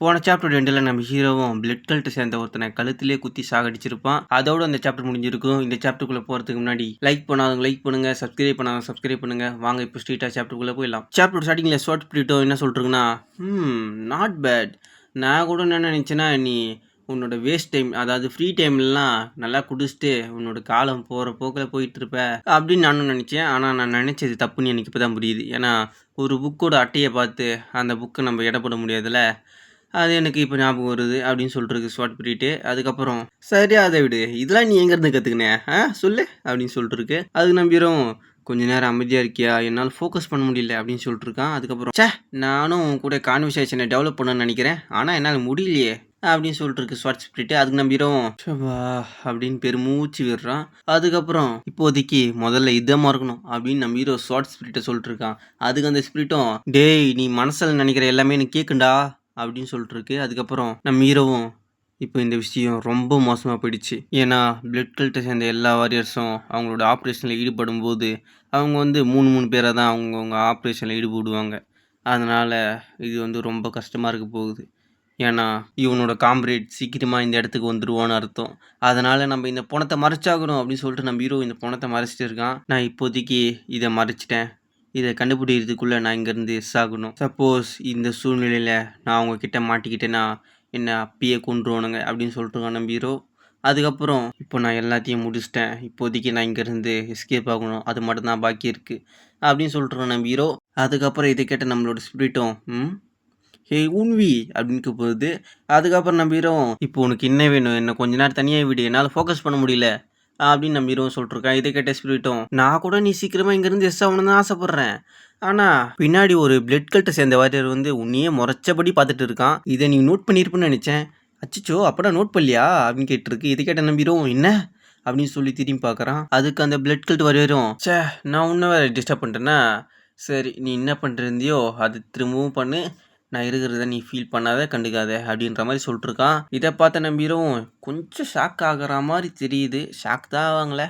போன சாப்டர் ரெண்டில் நம்ம ஹீரோவும் பிளட் கல்ட்டு சேர்ந்த ஒருத்தனை கழுத்திலே குத்தி சாகடிச்சிருப்பான். அதோட இந்த சாப்டர் முடிஞ்சிருக்கும். இந்த சாப்டருக்குள்ள போகிறதுக்கு முன்னாடி லைக் பண்ணாதவங்க லைக் பண்ணுங்க சப்ஸ்கிரைப் பண்ணாதவங்க சப்ஸ்கிரைப் பண்ணுங்க. வாங்க இப்போ ஸ்ட்ரீட்டாக சாப்டருக்குள்ளே போயிடலாம். சாப்டர் ஸ்டார்டிங்கில் ஷார்ட் பிரிட்டோ என்ன சொல்றீங்கன்னா ம் நாட் பேட் நான் கூட என்ன நினச்சேன்னா நீ உன்னோட வேஸ்ட் டைம் அதாவது ஃப்ரீ டைம்லாம் நல்லா குடிச்சிட்டு உன்னோட காலம் போகிற போக்கில் போயிட்டு இருப்ப அப்படின்னு நானும் நினச்சேன். ஆனால் நான் நினச்சது தப்புன்னு எனக்கு இப்போ தான் புரியுது. ஏன்னா ஒரு புக்கோட அட்டையை பார்த்து அந்த புக்கை நம்ம இடப்பட முடியாதுல்ல. அது எனக்கு இப்போ ஞாபகம் வருது அப்படின்னு சொல்லிட்டுருக்கு ஷார்ட் பீரியட்டு அதுக்கப்புறம் சரி அதை விடு. இதெல்லாம் நீ எங்கேருந்து கற்றுக்கினே ஆ சொல்லு அப்படின்னு சொல்லிட்டுருக்கு அதுக்கு நம்பிரும் கொஞ்ச நேரம் அமைதியாக இருக்கியா? என்னால் ஃபோக்கஸ் பண்ண முடியல அப்படின்னு சொல்லிட்டு இருக்கான் அதுக்கப்புறம் சே நானும் உன் கூட கான்வர்சேஷனை டெவலப் பண்ணணும்னு நினைக்கிறேன். ஆனால் என்னால் முடியலையே அப்படின்னு சொல்லிட்டு இருக்கு ஷார்ட் ஸ்பிரிட்டு அதுக்கு நம்பிரும் சபா அப்படின்னு பெருமூச்சு விடுறான். அதுக்கப்புறம் இப்போதைக்கு முதல்ல இதமாக இருக்கணும் அப்படின்னு நம்ம ஹீரோ ஷார்ட் ஸ்பிரிட்டை சொல்லிட்டு இருக்கான் அதுக்கு அந்த ஸ்பிரிட்டும் டேய் நீ மனசில் நினைக்கிற எல்லாமே எனக்கு கேட்குண்டா அப்படின்னு சொல்லிட்டுருக்கு. அதுக்கப்புறம் நம்ம ஹீரோவும் இப்போ இந்த விஷயம் ரொம்ப மோசமாக போயிடுச்சு. ஏன்னா பிளட் கல்ட்டை சேர்ந்த எல்லா வாரியர்ஸும் அவங்களோட ஆப்ரேஷனில் ஈடுபடும் போது அவங்க வந்து மூணு மூணு பேராக தான் அவங்கவுங்க ஆப்ரேஷனில் ஈடுபடுவாங்க. அதனால் இது வந்து ரொம்ப கஷ்டமாக இருக்க போகுது. ஏன்னா இவனோட காம்ரேட் சீக்கிரமாக இந்த இடத்துக்கு வந்துடுவான்னு அர்த்தம். அதனால் நம்ம இந்த பணத்தை மறைச்சாகணும் அப்படின்னு சொல்லிட்டு நம்ம ஹீரோ இந்த பணத்தை மறைச்சிட்டு இருக்கான். நான் இப்போதைக்கு இதை மறைச்சிட்டேன். இதை கண்டுபிடிக்கிறதுக்குள்ளே நான் இங்கேருந்து எஸ் ஆகணும். சப்போஸ் இந்த சூழ்நிலையில் நான் அவங்கக்கிட்ட மாட்டிக்கிட்டேன்னா என்னை அப்பயே கொண்டுருவானுங்க அப்படின்னு சொல்லிட்டு நம்ம அதுக்கப்புறம் இப்போ நான் எல்லாத்தையும் முடிச்சிட்டேன். இப்போதைக்கு நான் இங்கேருந்து எஸ்கேப் ஆகணும். அது மட்டும்தான் பாக்கி இருக்குது அப்படின்னு சொல்லிட்டு நம்ம அதுக்கப்புறம் இதை கேட்ட நம்மளோட ஸ்பிரிட்டும் ம் ஹே உன்வி அப்படின்னு போகுது அதுக்கப்புறம் நம்ம இப்போ உனக்கு என்ன வேணும்? என்ன கொஞ்ச நேரம் தனியாக விடு. என்னால் ஃபோக்கஸ் பண்ண முடியல. அப்படின்னு நம்பிடுவோம் ஹீரோவும் சொல்லிட்டுருக்கான் இதை கேட்ட ஸ்பிரிட்டும் நான் கூட நீ சீக்கிரமாக இங்கேருந்து எஸ் ஆகணும்னு ஆசைப்பட்றேன். ஆனால் பின்னாடி ஒரு பிளட் கல்ட்டை சேர்ந்த வாரியர் வந்து உன்னையே முறைச்சபடி பார்த்துட்டு இருக்கான். இதை நீ நோட் பண்ணியிருப்பேன்னு நினச்சேன். அச்சிச்சோ அப்படா நோட் பண்ணலையா? அப்படின்னு கேட்டிருக்கு. இதை கேட்ட நம்பிரும் என்ன? அப்படின்னு சொல்லி திரும்பி பார்க்குறான். அதுக்கு அந்த பிளட் கல்ட் வரையும் ச்சே நான் உன்ன வேறு டிஸ்டர்ப் பண்ணுறேன்னா சரி நீ என்ன பண்ணிருந்தியோ அது திரும்பவும் பண்ணு. நான் இருக்கிறத நீ ஃபீல் பண்ணாத கண்டுக்காத அப்படின்ற மாதிரி சொல்லிட்டுருக்கான். இதை பார்த்த நம்பிரும் கொஞ்சம் ஷாக் ஆகிற மாதிரி தெரியுது. ஷாக் தான் ஆவாங்களே.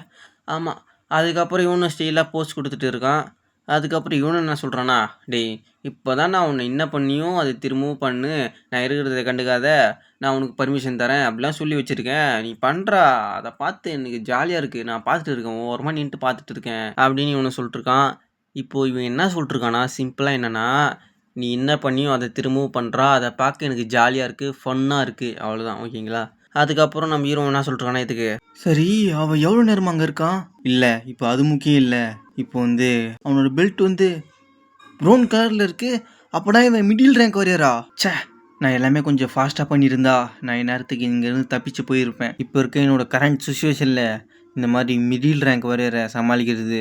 ஆமாம் அதுக்கப்புறம் இவனும் ஸ்டெயிலாக போஸ்ட் கொடுத்துட்டு இருக்கான். அதுக்கப்புறம் இவனும் என்ன சொல்கிறானா டேய் இப்போ தான் நான் உன்னை என்ன பண்ணியும் அது திரும்பவும் பண்ணு. நான் இருக்கிறத கண்டுக்காத. நான் உனக்கு பர்மிஷன் தரேன். அப்படிலாம் சொல்லி வச்சுருக்கேன். நீ பண்ணுறா அதை பார்த்து எனக்கு ஜாலியாக இருக்குது நான் பார்த்துட்டு இருக்கேன். ஓரமாக நின்றுட்டு பார்த்துட்டு இருக்கேன். அப்படின்னு இவனை சொல்லிட்டுருக்கான். இப்போது இவன் என்ன சொல்லிட்டுருக்கானா சிம்பிளாக என்னென்னா நீ என்ன பண்ணியும் அதை திரும்பவும் பண்ணுறா அதை பார்க்க எனக்கு ஜாலியாக இருக்குது ஃபன்னாக இருக்குது அவ்வளோதான் ஓகேங்களா? அதுக்கப்புறம் நம்ம ஹீரோ என்ன சொல்லிட்டுருக்கானா இதுக்கு? சரி அவன் எவ்வளோ நேரமா அங்கே இருக்கான் இல்லை இப்போ அது முக்கியம் இல்லை. இப்போ வந்து அவனோட பெல்ட் வந்து ப்ரௌன் கலரில் இருக்கு. அப்படா இவன் மிடில் ரேங்க் வரையறா ச்சே நான் எல்லாமே கொஞ்சம் ஃபாஸ்ட்டாக பண்ணியிருந்தா நான் இந்நேரத்துக்கு இங்கேருந்து தப்பிச்சு போயிருப்பேன். இப்போ இருக்க என்னோட கரண்ட் சுச்சுவேஷனில் இந்த மாதிரி மிடில் ரேங்க் வரையற சமாளிக்கிறது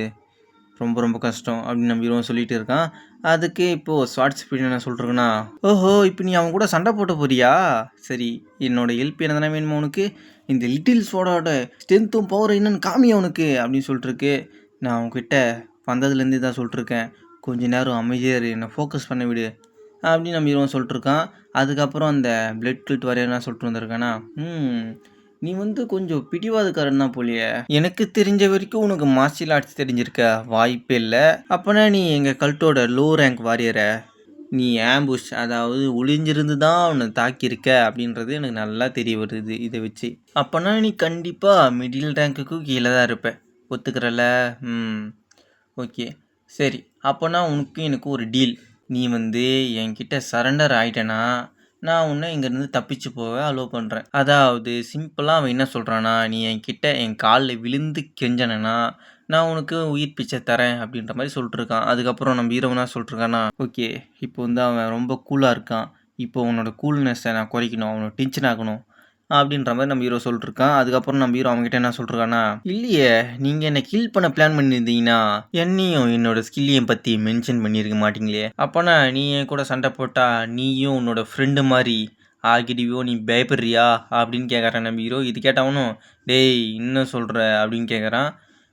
ரொம்ப ரொம்ப கஷ்டம் அப்படின்னு நம்ம ஹீரோவும் சொல்லிட்டு இருக்கான். அதுக்கு இப்போது ஷார்ட் ஸ்பீட் என்ன சொல்கிறேன்னா ஓஹோ இப்போ நீ அவன் கூட சண்டை போட்டு போறியா? சரி என்னோட ஹெல்ப் என்ன தானே வேணுமா உனக்கு? இந்த லிட்டில் சோடாவோட ஸ்ட்ரென்த்தும் பவர் என்னன்னு காமி அவனுக்கு அப்படின்னு சொல்லிட்டுருக்கு நான் அவன்கிட்ட வந்ததுலேருந்து தான் சொல்லிட்டுருக்கேன் கொஞ்ச நேரம் அமைதியாக இரு என்னை ஃபோக்கஸ் பண்ண விடு அப்படின்னு நம்ம ஹீரோவும் சொல்லிட்டுருக்கான் அதுக்கப்புறம் அந்த பிளட் கிளிட் வரையா என்ன சொல்லிட்டு வந்திருக்கானா? ம் நீ வந்து கொஞ்சம் பிடிவாதக்காரன் தான் போலியே. எனக்கு தெரிஞ்ச வரைக்கும் உனக்கு மார்ஷியல் ஆர்ட்ஸ் தெரிஞ்சிருக்க வாய்ப்பே இல்லை. அப்போனா நீ எங்கள் கல்ட்டோட லோ ரேங்க் வாரியரை நீ ஆம்புஷ் அதாவது ஒளிஞ்சிருந்து தான் அவனை தாக்கியிருக்க அப்படின்றது எனக்கு நல்லா தெரிய வருது இதை வச்சு. அப்போனா நீ கண்டிப்பாக மிடில் ரேங்க்குக்கு கீழே தான் இருப்ப. ஒத்துக்கிறல? ம். ஓகே. சரி. அப்போனா உனக்கு எனக்கு ஒரு டீல் நீ வந்து என்கிட்ட சரண்டர் ஆயிட்டேன்னா நான் உன்னை இங்கேருந்து தப்பிச்சு போக அலோவ் பண்ணுறேன் அதாவது சிம்பிளாக அவன் என்ன சொல்கிறானா நீ என்கிட்ட என் காலில் விழுந்து கெஞ்சனா நான் உனக்கு உயிர் பிச்சை தரேன் அப்படின்ற மாதிரி சொல்லிட்டுருக்கான் அதுக்கப்புறம் நம்ம ஹீரோவனா சொல்லிட்டுருக்கானா ஓகே இப்போ வந்து அவன் ரொம்ப கூலாக இருக்கான். இப்போ உன்னோட கூல்னஸை நான் குறைக்கணும் அவனை டென்ஷன் ஆகணும். அப்படின்ற மாதிரி நம்ம ஹீரோ சொல்லிட்டுருக்கான் அதுக்கப்புறம் நம்ம ஹீரோ அவங்ககிட்ட என்ன சொல்லிருக்கானா இல்லையே நீங்கள் என்னை கில் பண்ண பிளான் பண்ணியிருந்தீங்கன்னா என்னையும் என்னோட ஸ்கில்லையும் பற்றி மென்ஷன் பண்ணியிருக்க மாட்டீங்களே. அப்போனா நீ என் கூட சண்டை போட்டா நீயும் உன்னோட ஃப்ரெண்டு மாதிரி ஆகிடுவியோ நீ பயப்படுறியா? அப்படின்னு கேட்குறான் நம்ம ஹீரோ இது கேட்டவனும் டேய் இன்னும் சொல்கிற அப்படின்னு கேட்குறான்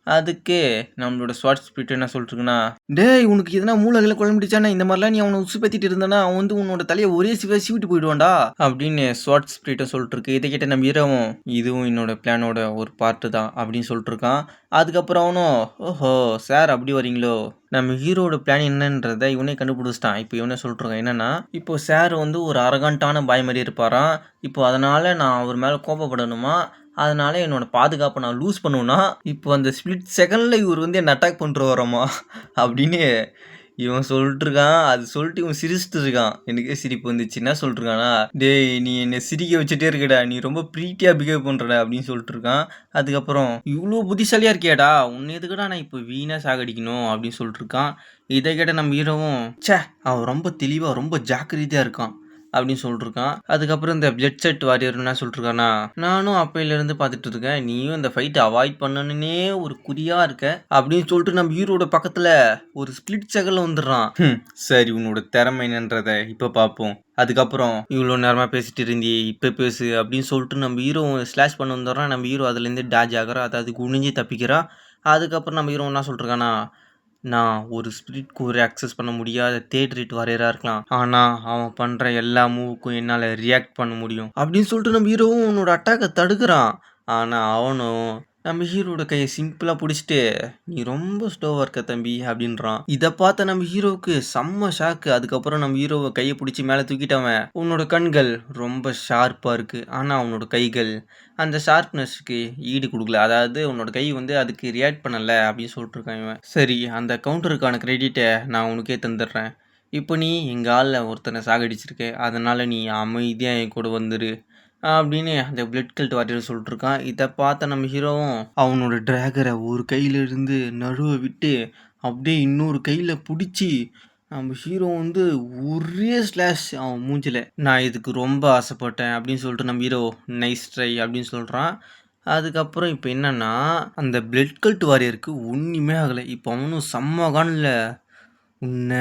அதுக்கே நம்மளோட ஸ்வாட் ஸ்பிரிட் என்ன சொல்லிட்டுருக்குன்னா டேய் உனக்கு எதனா மூளைகளை குழம்பிடுச்சானே இந்த மாதிரிலாம் நீ அவனை உசு பற்றிட்டு இருந்தானா அவன் வந்து உன்னோட தலையை ஒரே சிவ சீவிட்டு போயிடுவான்டா அப்படின்னு ஸ்வாட் ஸ்பிரிட்டும் சொல்லிட்டுருக்கு. இதை கேட்ட நம்ம இரவும் இதுவும் என்னோட பிளானோட ஒரு பார்ட்டு தான் அப்படின்னு சொல்லிட்டுருக்கான். அதுக்கப்புறம் அவனும் ஓஹோ சார் அப்படி வரீங்களோ? நம்ம ஹீரோட பிளான் என்னன்றதை இவனே கண்டுபிடிச்சிட்டான். இப்போ இவனே சொல்லிட்டுருக்கான் என்னென்னா என்னன்னா இப்போ சார் வந்து ஒரு அரகண்டான பாய் மாதிரி இருப்பாராம். இப்போ அதனால் நான் அவர் மேலே கோபப்படணுமா? அதனால என்னோட பாதுகாப்பை நான் லூஸ் பண்ணுவேன்னா இப்போ அந்த ஸ்பிளிட் செகண்டில் இவர் வந்து என்னை அட்டாக் பண்ணிட்டு வரோமா அப்படின்னு இவன் சொல்லிட்டு இருக்கான் அது சொல்லிட்டு இவன் சிரிச்சிட்டு இருக்கான் எனக்கே சிரிப்பு வந்துச்சு. என்ன சொல்லிட்டு இருக்கானா டேய் நீ என்னை சிரிக்க வச்சுட்டே இருக்கடா. நீ ரொம்ப ப்ரீட்டியாக பிஹேவ் பண்ணுறடா அப்படின்னு சொல்லிட்டு இருக்கான் அதுக்கப்புறம் இவ்வளோ புத்திசாலியாக இருக்கியாடா. உன்னை எதுக்கடா நான் இப்போ வீணாக சாகடிக்கணும்? அப்படின்னு சொல்லிட்டு இருக்கான் இதை கேட்ட நம்ம ஹீரோவும் ச்சே அவன் ரொம்ப தெளிவாக ரொம்ப ஜாக்கிரதையாக இருக்கான். அப்படின்னு சொல்லிட்டுருக்கான் அதுக்கப்புறம் இந்த பிளட் செட் வாரியர் என்ன சொல்லிட்டுருக்கானா நானும் அப்பையிலேருந்து பார்த்துட்டு இருக்கேன். நீயும் இந்த ஃபைட்டை அவாய்ட் பண்ணணுன்னே ஒரு குறியாக இருக்க அப்படின்னு சொல்லிட்டு நம்ம ஹீரோட பக்கத்தில் ஒரு ஸ்பிளிட் செகலில் வந்துடுறான். சரி உன்னோட திறமை என்னன்றதை இப்போ பார்ப்போம். அதுக்கப்புறம் இவ்வளோ நேரமாக பேசிட்டு இருந்தியே இப்போ பேசு அப்படின்னு சொல்லிட்டு நம்ம ஹீரோ ஸ்லாஷ் பண்ண வந்துடுறான். நம்ம ஹீரோ அதுலேருந்து டேஜ் ஆகிறா அதாவது குனிஞ்சு தப்பிக்கிறா. அதுக்கப்புறம் நம்ம ஹீரோ என்ன சொல்லிட்டுருக்கானா நான் ஒரு ஸ்பிரிட் கோரை அக்சஸ் பண்ண முடியாத தேர்ட் இட் வரையறா இருக்கலாம். ஆனால் அவன் பண்ணுற எல்லா மூவுக்கும் என்னால் ரியாக்ட் பண்ண முடியும். அப்படின்னு சொல்லிட்டு நம்ம ஹீரோவும் உன்னோட அட்டாக்கை தடுக்கிறான். ஆனால் அவனும் நம்ம ஹீரோட கையை சிம்பிளாக பிடிச்சிட்டு நீ ரொம்ப ஸ்லோவாக இருக்க தம்பி அப்படின்றான். இதை பார்த்த நம்ம ஹீரோவுக்கு செம்ம ஷாக்கு அதுக்கப்புறம் நம்ம ஹீரோவை கையை பிடிச்சி மேலே தூக்கிட்டவன் உன்னோட கண்கள் ரொம்ப ஷார்ப்பாக இருக்குது ஆனால் அவனோட கைகள் அந்த ஷார்ப்னஸ்க்கு ஈடு கொடுக்கல. அதாவது உன்னோட கை வந்து அதுக்கு ரியாக்ட் பண்ணலை அப்படின்னு சொல்லிட்டு இருக்கான் இவன். சரி அந்த கவுண்டருக்கான கிரெடிட்டை நான் உனக்கே தந்துடுறேன். இப்போ நீ எங்கள் ஆளில் ஒருத்தனை சாகடிச்சிருக்க. அதனால் நீ அமைதியாக என் கூட வந்துடு அப்படின்னு அந்த பிளட் கல்ட் வாரியர் சொல்லிட்டுருக்கான். இதை பார்த்த நம்ம ஹீரோவும் அவனோட டிராகரை ஒரு கையிலிருந்து நடுவை விட்டு அப்படியே இன்னொரு கையில் பிடிச்சி நம்ம ஹீரோ வந்து ஒரே ஸ்லாஷ் அவன் மூஞ்சில நான் இதுக்கு ரொம்ப ஆசைப்பட்டேன் அப்படின்னு சொல்லிட்டு நம்ம ஹீரோ நைஸ் ட்ரை அப்படின்னு சொல்கிறான் அதுக்கப்புறம் இப்போ என்னென்னா அந்த பிளட் கல்ட் வாரியருக்கு ஒன்றுமே ஆகலை. இப்போ அவனும் செம்ம காணில். உன்ன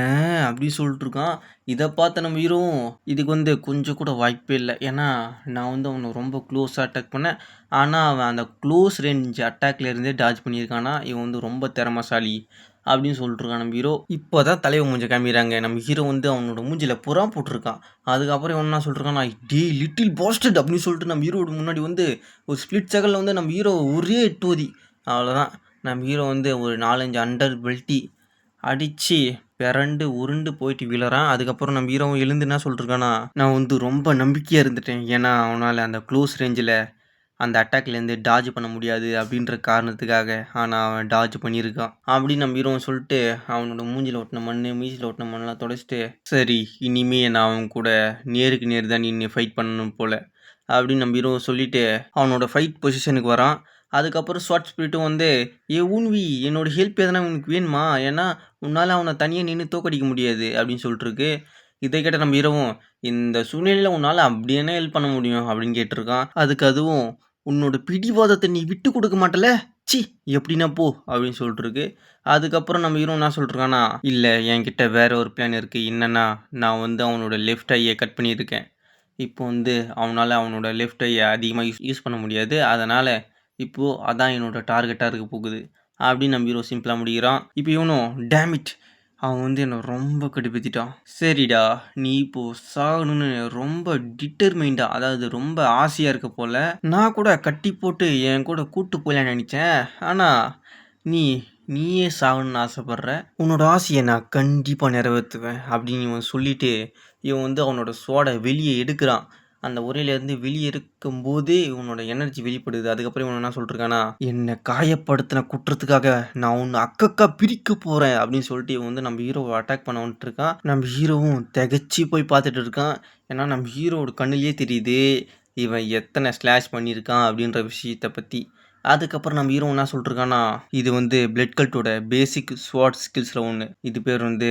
அப்படி சொல்லிட்டு இருக்கான் இதை பார்த்த நம்ம ஹீரோவும் இதுக்கு வந்து கொஞ்சம் கூட வாய்ப்பே இல்லை. ஏன்னா நான் வந்து அவனை ரொம்ப க்ளோஸாக அட்டாக் பண்ணேன். ஆனால் அவன் அந்த க்ளோஸ் ரேஞ்ச் அட்டாக்ல இருந்தே டாஜ் பண்ணியிருக்கானா? இவன் வந்து ரொம்ப திறமசாலி அப்படின்னு சொல்லிட்டுருக்கான் நம்ம ஹீரோ இப்போ தான் தலைவன் மூஞ்ச காமிக்கிறாங்க. நம்ம ஹீரோ வந்து அவனோட மூஞ்சில் புறா போட்டிருக்கான். அதுக்கப்புறம் இவன் என்ன சொல்லிருக்கான் நான் டே லிட்டில் பாஸ்டட் அப்படின்னு சொல்லிட்டு நம்ம ஹீரோட முன்னாடி வந்து ஒரு ஸ்பிளிட் செகண்டில் வந்து நம்ம ஹீரோ ஒரே எட்டுவதி அவ்வளோதான் நம்ம ஹீரோ வந்து ஒரு நாலஞ்சு அண்டர் பெல்ட்டி அடித்து பிறண்டு உருண்டு போயிட்டு விழறான். அதுக்கப்புறம் நம்ம ஹீரோவும் எழுந்து என்ன சொல்லிருக்கானா நான் வந்து ரொம்ப நம்பிக்கையாக இருந்துட்டேன். ஏன்னா அவனால் அந்த க்ளோஸ் ரேஞ்சில் அந்த அட்டாக்லேருந்து டாஜ் பண்ண முடியாது அப்படின்ற காரணத்துக்காக ஆனால் அவன் டாஜ் பண்ணியிருக்கான். அப்படின்னு நம்ம ஹீரோவும் சொல்லிட்டு அவனோட மூஞ்சில் ஒட்டின மண் மீசில் ஒட்டின மண்ணெலாம் தொடச்சிட்டு சரி இனிமே நான் அவன் கூட நேருக்கு நேர் தான் நீ ஃபைட் பண்ணணும் போல் அப்படின்னு நம்ம ஹீரோவும் சொல்லிவிட்டு அவனோட ஃபைட் பொசிஷனுக்கு வரான். அதுக்கப்புறம் ஷார்ட் ஸ்பிரிட்டும் வந்து ஏ ஊன்வி என்னோட ஹெல்ப் எதனா உனக்கு வேணுமா? ஏன்னா உன்னால் அவனை தனியாக நின்று தோக்கடிக்க முடியாது அப்படின்னு சொல்லிட்டுருக்கு. இதை கேட்ட நம்ம இரவும் இந்த சூழ்நிலையில் உன்னால் அப்படி என்ன ஹெல்ப் பண்ண முடியும்? அப்படின்னு கேட்டிருக்கான். அதுக்கு அதுவும் உன்னோட பிடிவாதத்தை நீ விட்டு கொடுக்க மாட்டல? சி எப்படின்னா போ அப்படின்னு சொல்லிட்டுருக்கு. அதுக்கப்புறம் நம்ம ஹீரோ என்ன சொல்லிட்டுருக்கானா இல்லை என்கிட்ட வேற ஒரு பிளான் இருக்குது என்னென்னா நான் வந்து அவனோட லெஃப்ட் ஐயை கட் பண்ணியிருக்கேன். இப்போ வந்து அவனால் அவனோட லெஃப்ட் ஐயை அதிகமாக யூஸ் யூஸ் பண்ண முடியாது. அதனால் இப்போது அதான் என்னோட டார்கெட்டாக இருக்க போகுது அப்படின்னு நம்ம ஹீரோ சிம்பிளாக முடிக்கிறான் இப்போ இவனும் டேமிட் அவன் வந்து என்னை ரொம்ப கடுப்பேத்திட்டான். சரிடா நீ இப்போ சாகணும்னு ரொம்ப டிட்டர்மைண்டா அதாவது ரொம்ப ஆசையாக இருக்க போல நான் கூட கட்டி போட்டு என் கூட கூட்டு போகலான்னு நினச்சேன். ஆனால் நீ நீயே சாகணும்னு ஆசைப்பட்ற. உன்னோட ஆசையை நான் கண்டிப்பாக நிறைவேற்றுவேன் அப்படின்னு இவன் சொல்லிட்டு இவன் வந்து அவனோட சோடை வெளியே எடுக்கிறான். அந்த உரையிலேருந்து வெளியே இருக்கும்போதே இவனோட எனர்ஜி வெளிப்படுது. அதுக்கப்புறம் இவன் என்ன சொல்லிட்டுருக்கானா என்னை காயப்படுத்தின குற்றத்துக்காக நான் உன்னை அக்கக்கா பிரிக்க போகிறேன் அப்படின்னு சொல்லிட்டு இவன் வந்து நம்ம ஹீரோவை அட்டாக் பண்ண வந்துட்டு இருக்கான் நம்ம ஹீரோவும் திகச்சு போய் பார்த்துட்டு இருக்கான். ஏன்னா நம்ம ஹீரோவோட கண்ணுலேயே தெரியுது இவன் எத்தனை ஸ்லாஷ் பண்ணியிருக்கான் அப்படின்ற விஷயத்தை பற்றி அதுக்கப்புறம் நம்ம ஹீரோ என்ன சொல்லிட்டுருக்கானா இது வந்து பிளட் கல்ட்டோட பேசிக் ஸ்வாட் ஸ்கில்ஸில் ஒன்று இது பேர் வந்து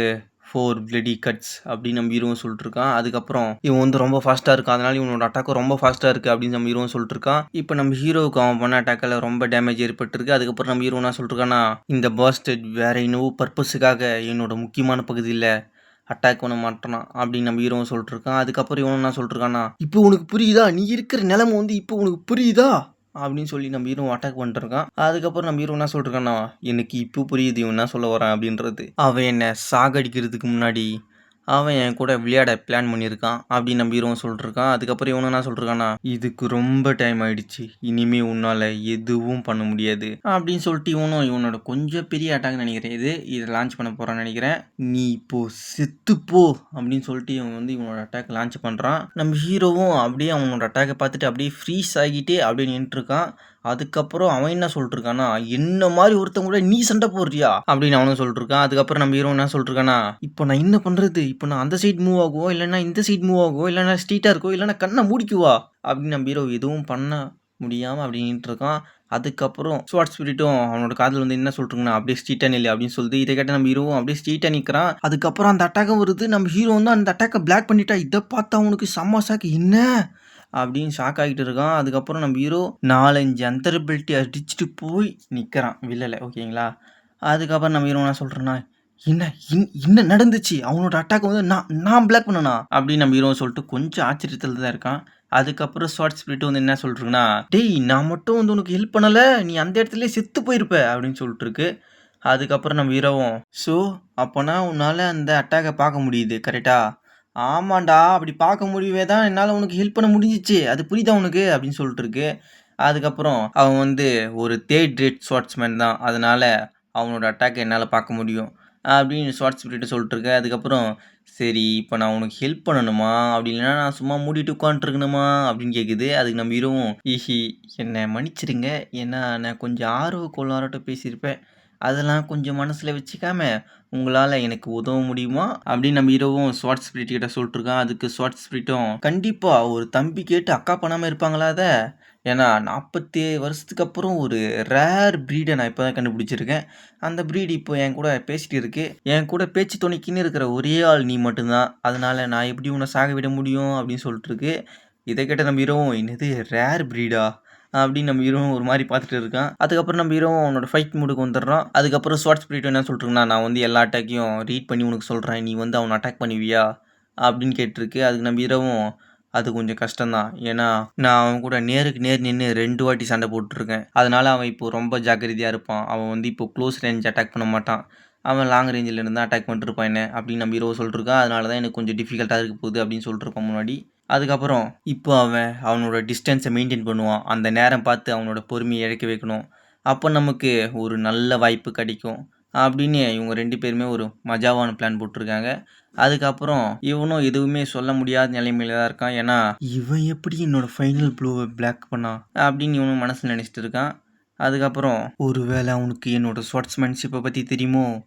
ஃபோர் பிளடி கட்ஸ் அப்படின்னு நம்ம ஹீரோவும் சொல்லிட்டு இருக்கான் அதுக்கப்புறம் இவன் வந்து ரொம்ப ஃபாஸ்ட்டாக இருக்கான். அதனால இவனோட அட்டாக்கும் ரொம்ப ஃபாஸ்ட்டாக இருக்குது அப்படின்னு நம்ம ஹீரோவும் சொல்லிட்டுருக்கான். இப்போ நம்ம ஹீரோவுக்கு அவன் பண்ண அட்டாக்கில் ரொம்ப டேமேஜ் ஏற்பட்டிருக்கு. அதுக்கப்புறம் நம்ம ஹீரோ என்ன சொல்லிட்டுருக்கானா இந்த பாஸ்டட் வேற என்னவோ பர்பஸுக்காக என்னோட முக்கியமான பகுதியில் அட்டாக் பண்ண மாட்டானா அப்படின்னு நம்ம ஹீரோவும் சொல்லிட்டுருக்கான். அதுக்கப்புறம் இவன் என்ன சொல்லிட்டுருக்கானா இப்போ உனக்கு புரியுதா? நீ இருக்கிற நிலைமை வந்து இப்போ உனக்கு புரியுதா? அப்படின்னு சொல்லி நம்ம ஹீரோ அட்டாக் பண்ணிட்டுருக்கான். அதுக்கப்புறம் நம்ம ஹீரோ என்ன சொல்லிருக்கான்னா எனக்கு இப்போ புரியுது இவன் என்ன சொல்ல வரான் அப்படின்றது. அவன் என்ன சாகடிக்கிறதுக்கு முன்னாடி அவன் என் கூட விளையாட பிளான் பண்ணியிருக்கான் அப்படின்னு நம்ம ஹீரோவும் சொல்லிட்டுருக்கான் அதுக்கப்புறம் இவனும் என்ன சொல்லிருக்கானா இதுக்கு ரொம்ப டைம் ஆயிடுச்சு. இனிமே உன்னால் எதுவும் பண்ண முடியாது. அப்படின்னு சொல்லிட்டு இவனும் இவனோட கொஞ்சம் பெரிய அட்டாக் நினைக்கிறேன். இது இதை லான்ச் பண்ண போகிறான்னு நினைக்கிறேன். நீ இப்போ செத்துப்போ அப்படின்னு சொல்லிட்டு இவன் வந்து இவனோட அட்டாக் லான்ச் பண்ணுறான் நம்ம ஹீரோவும் அப்படியே அவனோட அட்டாக்கை பார்த்துட்டு அப்படியே ஃப்ரீஸ் ஆகிட்டே அப்படியே நின்றுருக்கான் அதுக்கப்புறம் அவன் என்ன சொல்லிட்டுருக்கானா என்ன மாதிரி ஒருத்தன் கூட நீ சண்டை போடுறியா? அப்படின்னு அவனும் சொல்லிட்டுருக்கான் அதுக்கப்புறம் நம்ம ஹீரோ என்ன சொல்லிட்டுருக்கானா இப்போ நான் என்ன பண்ணுறது இப்போ நான் அந்த சைட் மூவ் ஆகுவோ இல்லைன்னா இந்த சைட் மூவ் ஆகுவோ இல்லைன்னா ஸ்ட்ரீட்டாக இருக்கோ இல்லைன்னா கண்ணை மூடிக்குவா? அப்படின்னு நம்ம ஹீரோ எதுவும் பண்ண முடியாமல் அப்படின்ட்டு இருக்கான் அதுக்கப்புறம் ஸ்வாட் ஸ்பிரிட்டும் அவனோட காதில் வந்து என்ன சொல்லிட்டுருங்கண்ணா அப்படியே ஸ்ட்ரீட்டாக நில்லு அப்படின்னு சொல்லிட்டு இதை கேட்ட நம்ம ஹீரோவும் அப்படியே ஸ்ட்ரீட்டாக நிற்கிறான் அதுக்கப்புறம் அந்த அட்டாக்கை வருது. நம்ம ஹீரோ வந்து அந்த அட்டாக்கை பிளாக் பண்ணிட்டா இதை பார்த்தா அவனுக்கு செம்ம சாக்கு என்ன? அப்படின்னு ஷாக் ஆகிட்டு இருக்கான். அதுக்கப்புறம் நம்ம ஹீரோ நாலஞ்சு அந்தரபிலிட்டி அடிச்சுட்டு போய் நிற்கிறான் வில்லலை. ஓகேங்களா? அதுக்கப்புறம் நம்ம ஹீரோ என்ன சொல்கிறேன்னா என்ன இன்- என்ன நடந்துச்சு? அவனோட அட்டாக் வந்து நான் நான் பிளாக் பண்ணனா? அப்படின்னு நம்ம ஹீரோ சொல்லிட்டு கொஞ்சம் ஆச்சரியத்தில் தான் இருக்கான். அதுக்கப்புறம் ஷார்ட் ஸ்பிரிட் வந்து என்ன சொல்லிட்டுருக்குன்னா டேய் நான் மட்டும் வந்து உனக்கு ஹெல்ப் பண்ணலை. நீ அந்த இடத்துல செத்து போயிருப்ப. அப்படின்னு சொல்லிட்டு இருக்கு அதுக்கப்புறம் நம்ம ஹீரோவும் ஸோ அப்போனா உன்னால் அந்த அட்டாக்கை பார்க்க முடியுது கரெக்டா ஆமாண்டா அப்படி பார்க்க முடியவே தான் என்னால் உனக்கு ஹெல்ப் பண்ண முடிஞ்சிச்சு. அது புரியுதா உனக்கு? அப்படின்னு சொல்லிட்டு இருக்கு அதுக்கப்புறம் அவன் வந்து ஒரு தேர்ட் ரேட் ஷார்ட்ஸ்மேன் தான். அதனால அவனோட அட்டாக்கை என்னால் பார்க்க முடியும். அப்படின்னு ஷார்ட் ஸ்பிரிட்டை சொல்லிட்டு அதுக்கப்புறம் சரி இப்போ நான் உனக்கு ஹெல்ப் பண்ணணுமா? அப்படி இல்லைன்னா நான் சும்மா மூடிட்டு உட்காந்துருக்கணுமா அப்படின்னு கேட்குது அதுக்கு நம்ம ஹீரோவும் ஈஹி என்னை மன்னிச்சிடுங்க. ஏன்னா நான் கொஞ்சம் ஆர்வ கோளாரோட்ட பேசியிருப்பேன். அதெல்லாம் கொஞ்சம் மனசில் வச்சுக்காம உங்களால் எனக்கு உதவ முடியுமா? அப்படின்னு நம்ம இரவும். ஸ்வாட் ஸ்பிரிட் கிட்ட சொல்லிட்டுருக்கான். அதுக்கு ஸ்வாட் ஸ்பிரிட்டும் கண்டிப்பாக ஒரு தம்பி கேட்டு அக்கா பண்ணாமல் இருப்பாங்களா அதை? ஏன்னா நாற்பத்தி வருஷத்துக்கு அப்புறம் ஒரு ரேர் ப்ரீடை நான் இப்போ தான் கண்டுபிடிச்சிருக்கேன். அந்த ப்ரீட் இப்போ என் கூட பேசிட்டு இருக்கு. என் கூட பேச்சு துணைக்குன்னு இருக்கிற ஒரே ஆள் நீ மட்டும்தான். அதனால் நான் எப்படி உன்னை சாக விட முடியும் அப்படின்னு சொல்லிட்டு இருக்கு. இதை கேட்ட நம்ம இரவும் என்னது ரேர் ப்ரீடா அப்படின்னு நம்ம ஹீரோவும் ஒரு மாதிரி பார்த்துட்டு இருக்கான். அதுக்கப்புறம் நம்ம ஹீரோவும் அவனோட ஃபைட் மூடுக்கு வந்துடுறான். அதுக்கப்புறம் ஸ்வாட் ஸ்பிரிட் என்ன சொல்லிட்டுருங்கண்ணா நான் வந்து எல்லா அட்டாக்கையும் ரீட் பண்ணி உனக்கு சொல்கிறேன் நீ வந்து அவனை அட்டாக் பண்ணுவியா? அப்படின்னு கேட்டிருக்கு. அதுக்கு நம்ம ஹீரோவும் அது கொஞ்சம் கஷ்டம்தான். ஏன்னா நான் அவன் கூட நேருக்கு நேர் நின்று ரெண்டு வாட்டி சண்டை போட்டுருக்கேன். அதனால அவன் இப்போ ரொம்ப ஜாக்கிரதையாக இருப்பான். அவன் வந்து இப்போ க்ளோஸ் ரேஞ்ச் அட்டாக் பண்ண மாட்டான். அவன் லாங் ரேஞ்சில் இருந்தால் அட்டாக் பண்ணிருப்பான் என்ன அப்படின்னு நம்ம ஹீரோ சொல்லிருக்கான். அதனால தான் எனக்கு கொஞ்சம் டிஃபிகல்ட்டாக இருக்க போகுது அப்படின்னு சொல்லிட்டுருப்பான் முன்னாடி. அதுக்கப்புறம் இப்போ அவன் அவனோட டிஸ்டன்ஸை மெயின்டைன் பண்ணுவான். அந்த நேரம் பார்த்து அவனோட பொறுமையை இழக்க வைக்கணும். அப்போ நமக்கு ஒரு நல்ல வாய்ப்பு கிடைக்கும். அப்படின்னு இவங்க ரெண்டு பேருமே ஒரு மஜாவான பிளான் போட்டிருக்காங்க. அதுக்கப்புறம் இவனும் எதுவுமே சொல்ல முடியாத நிலைமையில தான் இருக்கான். ஏன்னா இவன் எப்படி என்னோட ஃபைனல் ப்ளூவை பிளாக் பண்ணான் அப்படின்னு இவனும் மனசில் நினச்சிட்டு இருக்கான். அதுக்கப்புறம் ஒருவேளை அவனுக்கு என்னோட ஸ்வாட்ஸ்மேன்ஷிப்பை பற்றி தெரியுமோ?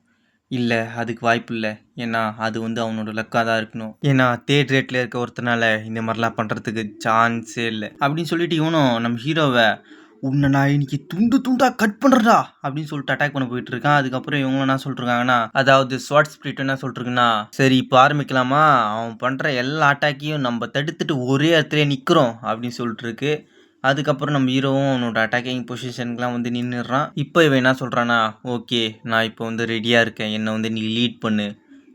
இல்லை அதுக்கு வாய்ப்பு இல்லை. ஏன்னா அது வந்து அவனோட லக்காக தான் இருக்கணும். ஏன்னா தேர்ட் ரேட்டில் இருக்க ஒருத்தனால இந்த மாதிரிலாம் பண்ணுறதுக்கு சான்ஸே இல்லை. அப்படின்னு சொல்லிட்டு இவனும் நம்ம ஹீரோவை உன்னை நான் இன்னைக்கு துண்டு துண்டா கட் பண்ணுறா அப்படின்னு சொல்லிட்டு அட்டாக் பண்ண போயிட்டு இருக்கான். அதுக்கப்புறம் இவங்க என்ன சொல்லிருக்காங்கன்னா அதாவது ஸ்வாட் ஸ்பிரிட் என்ன சொல்லிருக்குன்னா சரி இப்போ ஆரம்பிக்கலாமா? அவன் பண்ணுற எல்லா அட்டாக்கையும் நம்ம தடுத்துட்டு ஒரே இடத்துல நிற்கிறோம் அப்படின்னு சொல்லிட்டு இருக்கு அதுக்கப்புறம் நம்ம ஹீரோவும் அவனோட அட்டாக்கிங் பொசிஷனுக்குலாம் வந்து நின்றுடுறான் இப்போ இவன் என்ன சொல்கிறானா ஓகே நான் இப்போ வந்து ரெடியாக இருக்கேன். என்னை வந்து நீ லீட் பண்ணு.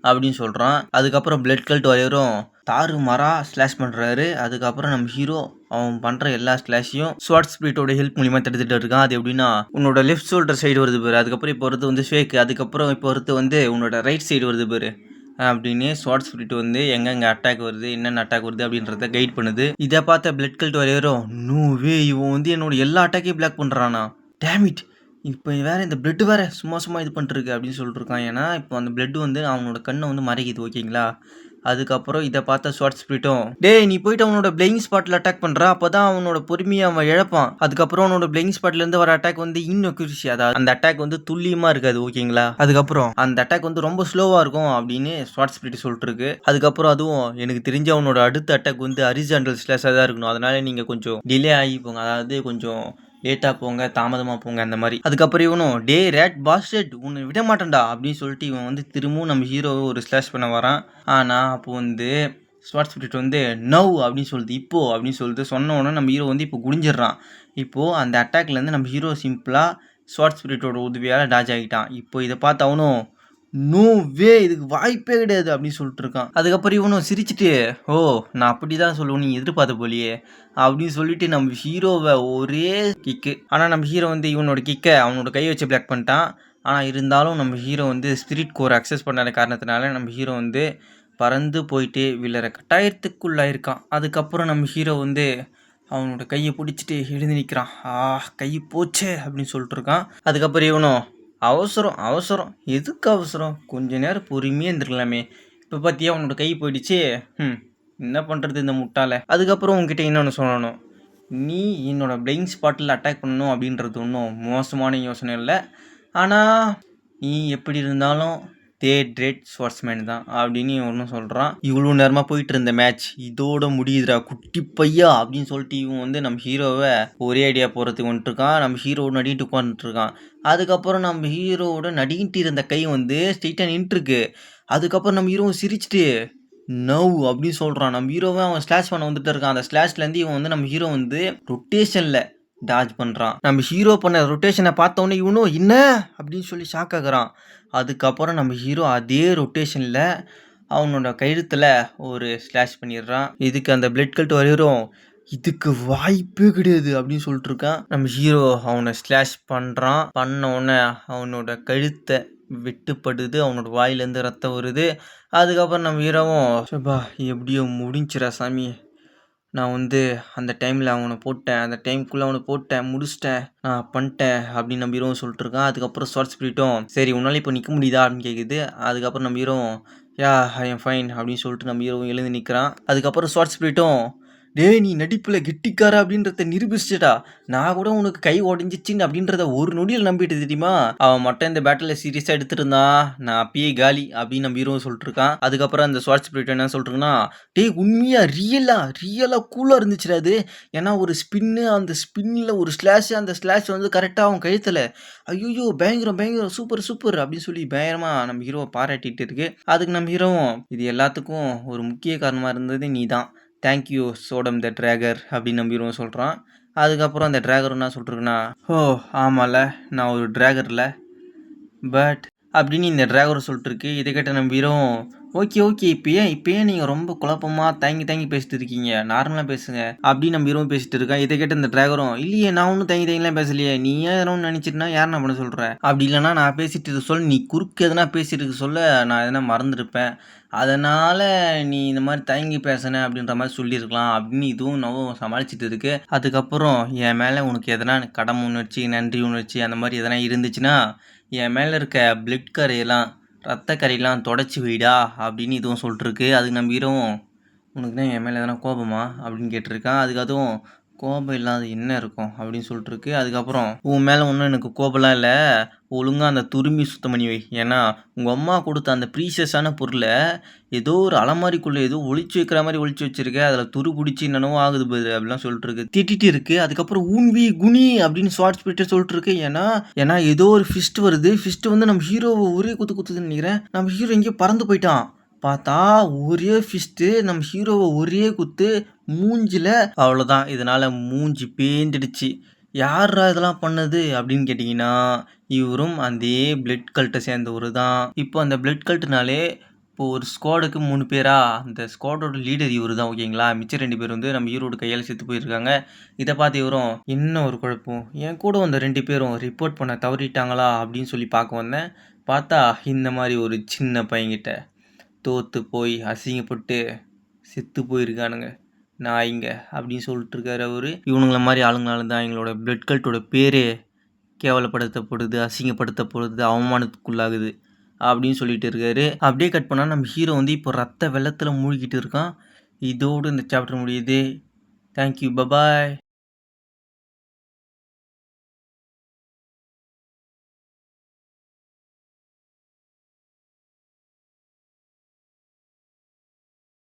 அப்படின்னு சொல்கிறான் அதுக்கப்புறம் பிளட் கல்ட் வரையரும் தாறு மரா ஸ்லாஷ் பண்ணுறாரு அதுக்கப்புறம் நம்ம ஹீரோ அவன் பண்ணுற எல்லா ஸ்லாஷையும் ஸ்வாட் ஸ்பீட்டோட ஹெல்ப் மூலியமாக தடுத்துட்டு இருக்கான். அது எப்படின்னா உன்னோட லெஃப்ட் ஷோல்டர் சைடு வருது பேர். அதுக்கப்புறம் இப்போ வருது வந்து ஃபேக்கு அதுக்கப்புறம் இப்போ வருது வந்து உன்னோட ரைட் சைடு வருது பேர். அப்படின்னு ஸ்வாட் ஸ்பிரிட் வந்து எங்கெங்கே அட்டாக் வருது என்னென்ன அட்டாக் வருது அப்படின்றத கைட் பண்ணுது. இதை பார்த்த பிளட் கல்ட் வரையரும் நோவே இவன் வந்து என்னோட எல்லா அட்டாக்கையும் பிளாக் பண்ணுறானா டேமிட் இப்போ வேறு இந்த பிளட் வேறு சும்மா சும்மா இது பண்ணிட்டுருக்கு அப்படின்னு சொல்லிட்டு இருக்கான். ஏன்னா இப்போ அந்த பிளட் வந்து அவனோட கண்ணை வந்து மறைக்குது ஓகேங்களா அதுக்கப்புறம் இதை பார்த்த ஷார்ட் ஸ்பிரிட்டும் டேய் நீ போயிட்டு அவனோட பிளேயிங் ஸ்பாட்டில் அட்டாக் பண்ணுறா அப்போ தான் அவனோட பொறுமையை அவன் இழப்பான். அதுக்கப்புறம் அவனோட பிளேயிங் ஸ்பாட்லேருந்து வர அட்டாக் வந்து இன்னும் குறிச்சி அதாவது அந்த அட்டாக் வந்து துல்லியமாக இருக்காது ஓகேங்களா? அதுக்கப்புறம் அந்த அட்டாக் வந்து ரொம்ப ஸ்லோவாக இருக்கும் அப்படின்னு ஷார்ட் ஸ்பிரிட் சொல்லிட்டுருக்கு. அதுக்கப்புறம் அதுவும் எனக்கு தெரிஞ்ச அவனோட அடுத்த அட்டாக் வந்து ஹரிசாண்டல் ஸ்லாஷாக தான் இருக்கணும். அதனால நீங்கள் கொஞ்சம் டிலே ஆகி போங்க. அதாவது கொஞ்சம் லேட்டாக போங்க தாமதமாக போங்க அந்த மாதிரி. அதுக்கப்புறம் இவனும் டே ரேட் பாஸ்டட் உன்னை விட மாட்டேன்டா அப்படின்னு சொல்லிட்டு இவன் வந்து திரும்பவும் நம்ம ஹீரோவை ஒரு ஸ்லாஷ் பண்ண வரான். ஆனால் அப்போ வந்து ஸ்வாட் ஸ்பிரிட் வந்து நவ் அப்படின்னு சொல்லுது. இப்போ அப்படின்னு சொல்லிட்டு சொன்ன உடனே நம்ம ஹீரோ வந்து இப்போ குடிஞ்சிடுறான். இப்போது அந்த அட்டாக்லேருந்து நம்ம ஹீரோ சிம்பிளாக ஸ்வாட் ஸ்பிரிட்டோட உதவியால் டாஜ் ஆகிட்டான். இப்போ இதை பார்த்து அவனும் நோ வே இதுக்கு வாய்ப்பே கிடையாது அப்படின்னு சொல்லிட்டு இருக்கான். அதுக்கப்புறம் இவனும் சிரிச்சிட்டு ஓ நான் அப்படி தான் சொல்லுவேன் நீ எதிர்பார்த்த போலியே அப்படின்னு சொல்லிட்டு நம்ம ஹீரோவை ஒரே கிக்கு ஆனால் நம்ம ஹீரோ வந்து இவனோட கிக்கை அவனோட கையை வச்சு பிளாக் பண்ணிட்டான். ஆனால் இருந்தாலும் நம்ம ஹீரோ வந்து ஸ்பிரிட் கோர் அக்சஸ் பண்ணாத காரணத்தினால நம்ம ஹீரோ வந்து பறந்து போயிட்டு விழற கட்டாயத்துக்குள்ளாயிருக்கான். அதுக்கப்புறம் நம்ம ஹீரோ வந்து அவனோட கையை பிடிச்சிட்டு எழுந்து நிற்கிறான் ஆ கை போச்சே அப்படின்னு சொல்லிட்டு இருக்கான். அதுக்கப்புறம் இவனும் அவசரம் அவசரம். எதுக்கு அவசரம்? கொஞ்ச நேரம் பொறுமையாக இருந்திருக்கலாமே. இப்போ பார்த்தியா உன்னோட கை போயிடுச்சு. ம் என்ன பண்ணுறது இந்த முட்டாள? அதுக்கப்புறம் உங்ககிட்ட இன்னொன்று சொல்லணும். நீ என்னோட பிளைங் ஸ்பாட்டில் அட்டாக் பண்ணணும் அப்படின்றது ஒன்றும் மோசமான யோசனை இல்லை. ஆனால் நீ எப்படி இருந்தாலும் தே ட்ரேட் ஸ்போர்ட்ஸ்மேன் தான் அப்படின்னு ஒன்றும் சொல்கிறான் இவ்வளோ நேரமாக போயிட்டு இருந்த மேட்ச் இதோட முடியுதுடா குட்டி பையா அப்படின்னு சொல்லிட்டு இவன் வந்து நம்ம ஹீரோவை ஒரே ஐடியா போகிறதுக்கு வந்துட்டுருக்கான். நம்ம ஹீரோ நடிகிட்டு உட்காந்துட்டுருக்கான் அதுக்கப்புறம் நம்ம ஹீரோவோட நடிகிட்டு இருந்த கை வந்து ஸ்ட்ரெயிட்டாக நின்றுருக்கு. அதுக்கப்புறம் நம்ம ஹீரோ சிரிச்சிட்டு நவ் அப்படின்னு சொல்கிறான் நம்ம ஹீரோவை அவன் ஸ்லாஷ் பண்ண வந்துட்டு இருக்கான். அந்த ஸ்லாஷ்லேருந்து இவன் வந்து நம்ம ஹீரோ வந்து ரொட்டேஷனில் டாஜ் பண்ணுறான் நம்ம ஹீரோ பண்ண ரொட்டேஷனை பார்த்தோன்னே இவனும் என்ன? அப்படின்னு சொல்லி ஷாக் ஆகுறான். அதுக்கப்புறம் நம்ம ஹீரோ அதே ரொட்டேஷனில் அவனோட கழுத்தில் ஒரு ஸ்லாஷ் பண்ணிடுறான். இதுக்கு அந்த பிளட் கல்ட் வரையிறோம் இதுக்கு வாய்ப்பே கிடையாது அப்படின்னு சொல்லிட்டு இருக்கான். நம்ம ஹீரோ அவனை ஸ்லாஷ் பண்ணுறான் பண்ண உடனே அவனோட கழுத்தை வெட்டுப்படுது. அவனோட வாயிலேருந்து ரத்தம் வருது. அதுக்கப்புறம் நம்ம ஹீரோவும் சபா எப்படியோ முடிஞ்சிடா சாமி. நான் வந்து அந்த டைமில் அவனை போட்டேன். அந்த டைம்குள்ளே அவனை போட்டேன். முடிச்சிட்டேன். நான் பண்ணிட்டேன் அப்படின்னு நம்ம ஹீரோவும் சொல்லிட்டு இருக்கான் அதுக்கப்புறம் ஷார்ட் ஸ்பிரிட்டும் சரி உன்னால் இப்போ நிற்க முடியுதா அப்படின்னு கேட்குது அதுக்கப்புறம் நம்ம யா ஐ எம் ஃபைன் அப்படின்னு சொல்லிட்டு நம்ம ஹீரோவும் எழுந்து நிற்கிறான் அதுக்கப்புறம் ஷார்ட் ஸ்பிரிட்டும் டேய் நீ நடிப்பில் கெட்டிக்கார அப்படின்றத நிரூபிச்சிட்டா நான் கூட உனக்கு கை உடஞ்சிச்சின்னு அப்படின்றத ஒரு நொடியில் நம்பிட்டு தெரியுமா? அவன் மட்டும் இந்த பேட்டில் சீரியஸாக எடுத்துட்டு நான் அப்பயே காலி அப்படின்னு நம்ம ஹீரோ சொல்லிட்டு இருக்கான் அதுக்கப்புறம் அந்த ஸ்வாட்ச் ஸ்பிரிட் என்ன சொல்லிட்டுருக்குன்னா டேய் உண்மையாக ரியலாக ரியலாக கூலாக இருந்துச்சுடா அது ஏன்னா ஒரு ஸ்பின்னு அந்த ஸ்பின்னில் ஒரு ஸ்லாஷ் அந்த ஸ்லாஷ் வந்து கரெக்டாக அவன் கழுத்தில் ஐயோ பயங்கரம் பயங்கரம் சூப்பர் சூப்பர் அப்படின்னு சொல்லி பயங்கரமாக நம்ம ஹீரோவை பாராட்டிட்டு இருக்கு. அதுக்கு நம்ம ஹீரோவும் இது எல்லாத்துக்கும் ஒரு முக்கிய காரணமாக இருந்தது நீ தான் தேங்க்யூ சோடம் த ட்ராகர் அப்படின்னு நம்பிடுவோம் சொல்கிறான் அதுக்கப்புறம் அந்த ட்ராகர் என்ன சொல்லிட்டுருக்குன்னா ஓ ஆமாம்ல நான் ஒரு ட்ராகரில் பட் அப்படின்னு இந்த டிரைவர் சொல்லிட்டுருக்கு. இதை கேட்ட நம்பிடும் ஓகே ஓகே இப்போ ஏன் இப்போ ஏன் நீங்கள் ரொம்ப குழப்பமாக தயங்கி தயங்கி பேசிட்டு இருக்கீங்க. நார்மலாக பேசுங்க. அப்படின்னு நம்ம ஹீரோவும் பேசிட்டு இருக்கான். இதை கேட்ட இந்த டிரைவரும் இல்லையே நான் ஒன்றும் தயங்கி தயங்கிலாம் பேசலையே. நீ ஏன் எதனா ஒன்று நினச்சிட்டுனா யார் நான் பண்ண சொல்கிறேன் அப்படி இல்லைனா நான் பேசிட்டு இருக்க சொல்ல நீ குறுக்கு எதனா பேசிட்டு இருக்க சொல்ல நான் எதனா மறந்துருப்பேன். அதனால் நீ இந்த மாதிரி தயங்கி பேசுன அப்படின்ற மாதிரி சொல்லியிருக்கலாம் அப்படின்னு இதுவும் நோவும் சமாளிச்சிட்டு இருக்கு. அதுக்கப்புறம் என் மேலே உனக்கு எதனா கடமை உணர்ச்சி நன்றி உணர்ச்சி அந்த மாதிரி எதனா இருந்துச்சுன்னா என் மேலே இருக்க பிளட் கரையெல்லாம் ரத்த கரையெல்லாம் தொடச்சி வைடா அப்படின்னு இதுவும் சொல்லிட்டுருக்கு அதுக்கு நம்ம ஹீரோவும் உனக்கு தான் என் மேலே எதனா கோபமா அப்படின்னு கேட்டிருக்கான். அதுக்கு அதுவும் கோபம் இல்லாத என்ன இருக்கும் அப்படின்னு சொல்லிட்டுருக்கு அதுக்கப்புறம் உன் மேலே ஒன்றும் எனக்கு கோபம்லாம் இல்லை. ஒழுங்காக அந்த துரும்பி சுத்தம் பண்ணி வை. ஏன்னா உங்கள் அம்மா கொடுத்த அந்த ப்ரீஷியஸான பொருளை ஏதோ ஒரு அலமாரிக்குள்ளே ஏதோ ஒழிச்சு வைக்கிற மாதிரி ஒழிச்சு வச்சிருக்க. அதில் துரு பிடிச்சி என்னென்னவோ ஆகுது பதில் அப்படிலாம் சொல்லிட்டு இருக்கு. திட்டிட்டு இருக்கு. அதுக்கப்புறம் ஊன்வி குனி அப்படின்னு ஷார்ட் போயிட்டு சொல்லிட்டு இருக்கு. ஏன்னா ஏன்னா ஏதோ ஒரு ஃபிஸ்ட் வருது. ஃபிஸ்ட் வந்து நம்ம ஹீரோவை ஒரே குத்து குத்துதுன்னு நினைக்கிறேன். நம்ம ஹீரோ எங்கேயோ பறந்து போயிட்டான். பார்த்தா ஒரே ஃபிஸ்ட்டு நம்ம ஹீரோவை ஒரே குத்து மூஞ்சில் அவ்வளோதான் இதனால் மூஞ்சி பேந்துடுச்சு. யாரா இதெல்லாம் பண்ணது அப்படின்னு கேட்டிங்கன்னா இவரும் அந்த பிளட் கல்ட்டை சேர்ந்தவர் தான் இப்போ அந்த பிளட் கல்ட்டுனாலே இப்போ ஒரு ஸ்குவாடுக்கு மூணு பேரா? அந்த ஸ்குவாடோட லீடர் இவர் தான் ஓகேங்களா மிச்சம் ரெண்டு பேர் வந்து நம்ம ஈரோடு கையால் செத்து போயிருக்காங்க. இதை பார்த்து இவரும் என்ன ஒரு குழப்பம். என் கூட வந்த ரெண்டு பேரும் ரிப்போர்ட் பண்ண தவறிட்டாங்களா அப்படின்னு சொல்லி பார்க்க வந்தேன். பார்த்தா இந்த மாதிரி ஒரு சின்ன பையன்கிட்ட. தோற்று போய் அசிங்கப்பட்டு செத்து போயிருக்கானுங்க. நாய்ங்க அப்படின்னு சொல்லிட்டு இருக்காரு அவர். இவனுங்களை மாதிரி ஆளுங்களால தான் எங்களோட பிளட் கல்ட்டோட பேரே கேவலப்படுத்தப்படுது அசிங்கப்படுத்தப்படுது அவமானத்துக்குள்ளாகுது அப்படின்னு சொல்லிட்டு இருக்காரு. அப்படியே கட் பண்ணால் நம்ம ஹீரோ வந்து இப்போ ரத்த வெள்ளத்தில் மூழ்கிட்டு இருக்கான். இதோடு இந்த சாப்டர் முடியுது. Thank you bye bye